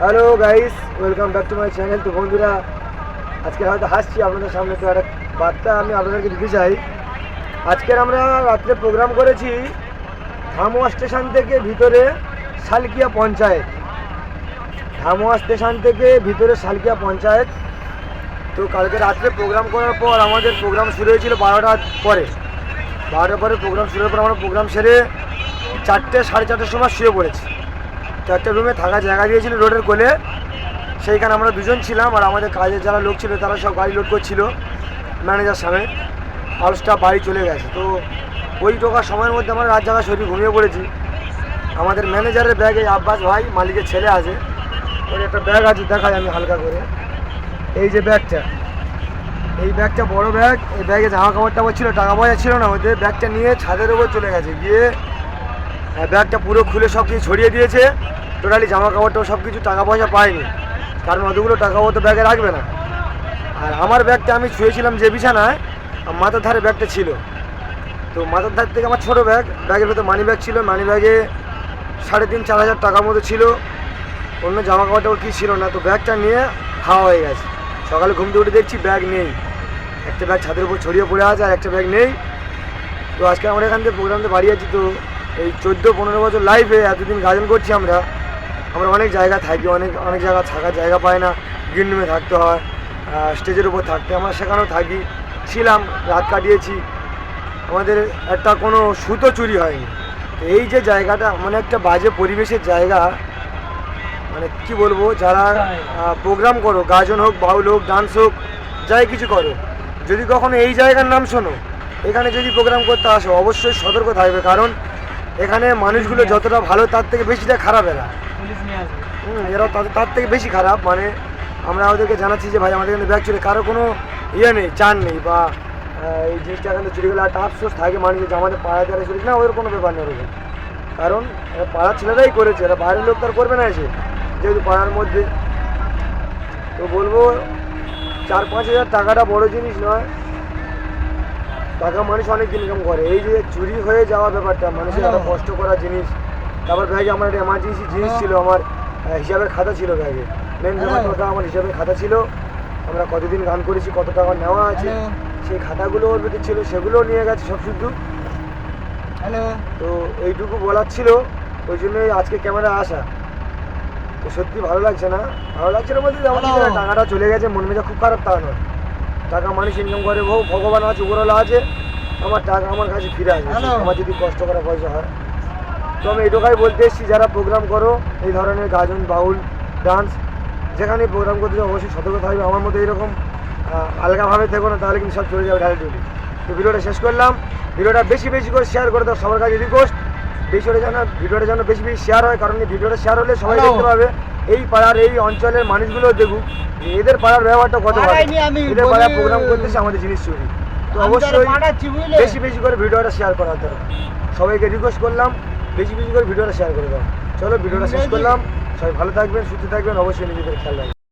Hello guys welcome back to my channel তো বন্ধুরা, আজকে হয়তো হাসছি আপনাদের সামনে তো একটা বার্তা আমি আপনাদেরকে দিতে চাই। আজকের আমরা রাত্রে প্রোগ্রাম করেছি ধামোয়া স্টেশন থেকে ভিতরে শালকিয়া পঞ্চায়েত। ধামোয়া স্টেশন থেকে ভিতরে শালকিয়া পঞ্চায়েত। তো কালকে রাত্রে প্রোগ্রাম করার পর আমাদের প্রোগ্রাম শুরু হয়েছিল বারোটার পরে। বারোটার পরে প্রোগ্রাম শুরু হওয়ার পর আমরা প্রোগ্রাম সেরে চারটে, সাড়ে চারটের সময় শুয়ে পড়েছি। চারটে রুমে থাকা জায়গা দিয়েছিল রোডের কোলে। সেইখানে আমরা দুজন ছিলাম আর আমাদের কাজের যারা লোক ছিল তারা সব গাড়ি লোড করছিল ম্যানেজার সামনে স্টাফ বাড়ি চলে গেছে। তো ওই টোকার সময়ের মধ্যে আমরা রাত জায়গা শরীর ঘুমিয়ে পড়েছি। আমাদের ম্যানেজারের ব্যাগে আব্বাস ভাই, মালিকের ছেলে আছে। ওর একটা ব্যাগ আছে, দেখাই আমি হালকা করে। এই যে ব্যাগটা। এই ব্যাগটা বড় ব্যাগ। এই ব্যাগে জামা কাপড় টাপড় ছিল, টাকা পয়সা ছিল না ওদের। ব্যাগটা নিয়ে ছাদের উপর চলে গেছে। গিয়ে ব্যাগটা পুরো খুলে সব কিছু ছড়িয়ে দিয়েছে। টোটালি জামা কাপড়টাও সব কিছু টাকা পয়সা পায়নি। কারণ অতগুলো টাকা তো ব্যাগে রাখবে না। আর আমার ব্যাগটা আমি ছুঁয়েছিলাম যে বিছানায় মাথার ধারে ব্যাগটা ছিল। তো মাথার ধার থেকে আমার ছোটো ব্যাগ, ব্যাগের ভেতর মানি ব্যাগ ছিল। মানি ব্যাগে সাড়ে তিন, চার হাজার টাকার মতো ছিল। অন্য জামা কাপড় টাপড় কি ছিল না। তো ব্যাগটা নিয়ে হাওয়া হয়ে গেছে। সকালে ঘুম থেকে উঠে দেখছি ব্যাগ নেই। একটা ব্যাগ ছাদের উপর ছড়িয়ে পড়ে আছে আর একটা ব্যাগ নেই। তো আজকে আমরা এখান থেকে প্রোগ্রামতে বাড়ি আছি তো এই চোদ্দ পনেরো বছর লাইফে এতদিন গাজন করছি আমরা আমরা অনেক জায়গা থাকি, অনেক অনেক জায়গা থাকার জায়গা পাই না। গ্রিন রুমে থাকতে হয় স্টেজের উপর থাকতে আমরা সেখানেও থাকি। ছিলাম, রাত কাটিয়েছি। আমাদের একটা কোনো সুতো চুরি হয়নি। এই যে জায়গাটা মানে একটা বাজে পরিবেশের জায়গা মানে কি বলব, যারা প্রোগ্রাম করো, গাজন হোক, বাউল হোক ডান্স হোক, যাই কিছু করো, যদি কখনো এই জায়গার নাম শোনো, এখানে যদি প্রোগ্রাম করতে আসো, অবশ্যই সতর্ক থাকবে। কারণ এখানে মানুষগুলো যতটা ভালো তার থেকে বেশিটা খারাপ এরা হুম, এরা তাদের তার থেকে বেশি খারাপ। মানে আমরা ওদেরকে জানাচ্ছি যে ভাই আমাদের এখানে ব্যাগ চলে কারও কোনো ইয়ে নেই চান নেই বা এই জিনিসটা এখানে চুরি গেলে একটা আফসোস থাকে মানুষের যে আমাদের পাড়া দ্বারা চুরি না ওদের কোনো ব্যাপার নেই ওরকম কারণ এরা পাড়ার ছেলেরাই করেছে এরা বাইরের লোক তার করবে না এসে। যেহেতু পাড়ার মধ্যে। তো বলব চার পাঁচ হাজার টাকাটা বড় জিনিস নয়। টাকা মানুষ অনেক ইনকাম করে। এই যে চুরি হয়ে যাওয়া ব্যাপারটা মানুষের একটা কষ্ট করা জিনিস। তারপর ব্যাগে আমার একটা এমার্জেন্সি জিনিস ছিল আমার হিসাবের খাতা ছিল ব্যাগে মেন ব্যাপারটা আমার হিসাবের খাতা ছিল। আমরা কতদিন গান করেছি কত টাকা নেওয়া আছে সেই খাতাগুলো ওর ভিতরে ছিল সেগুলোও নিয়ে গেছে সব শুধু তো এইটুকু বলার ছিল ওই জন্যই আজকে ক্যামেরা আসা। তো সত্যি ভালো লাগছে না? ভালো লাগছে না বলতে যেমন টাকাটা চলে গেছে মন মেজা খুব খারাপ তা নয়। টাকা মানুষ ইনকাম করে বহু ভগবান আছে উপরওয়ালা আছে আমার টাকা আমার কাছে ফিরে আসবে Hello. আমার যদি কষ্ট করা পয়সা হয়। তো আমি এটুকাই বলতে এসেছি যারা প্রোগ্রাম করো এই ধরনের গাজন বাউল ডান্স যেখানে প্রোগ্রাম করতে যাও অবশ্যই সতর্ক থাকবে। আমার মতো এরকম আলগাভাবে থেকো না তাহলে কিন্তু সব চলে যাবে ডাইরেক্টলি তো ভিডিওটা শেষ করলাম। ভিডিওটা বেশি বেশি করে শেয়ার করে দাও সবার কাছে রিকোয়েস্ট বেশি যেন ভিডিওটা যেন বেশি বেশি শেয়ার হয় কারণ এই ভিডিওটা শেয়ার হলে সবাই. দেখতে পাবে এই পাড়ার এই অঞ্চলের মানুষগুলো দেখুক এদের পাড়ার ব্যবহারটা কত ভালো। এদের পাড়ায় প্রোগ্রাম করতেছে আমাদের জিনিস চুরি। তো অবশ্যই বেশি বেশি করে ভিডিওটা শেয়ার করার দরকার। সবাইকে রিকোয়েস্ট করলাম বেশি বেশি করে ভিডিওটা শেয়ার করে দাও। চলো ভিডিওটা শেষ করলাম। সবাই ভালো থাকবেন সুস্থ থাকবেন অবশ্যই নিজেদের খেয়াল রাখবেন।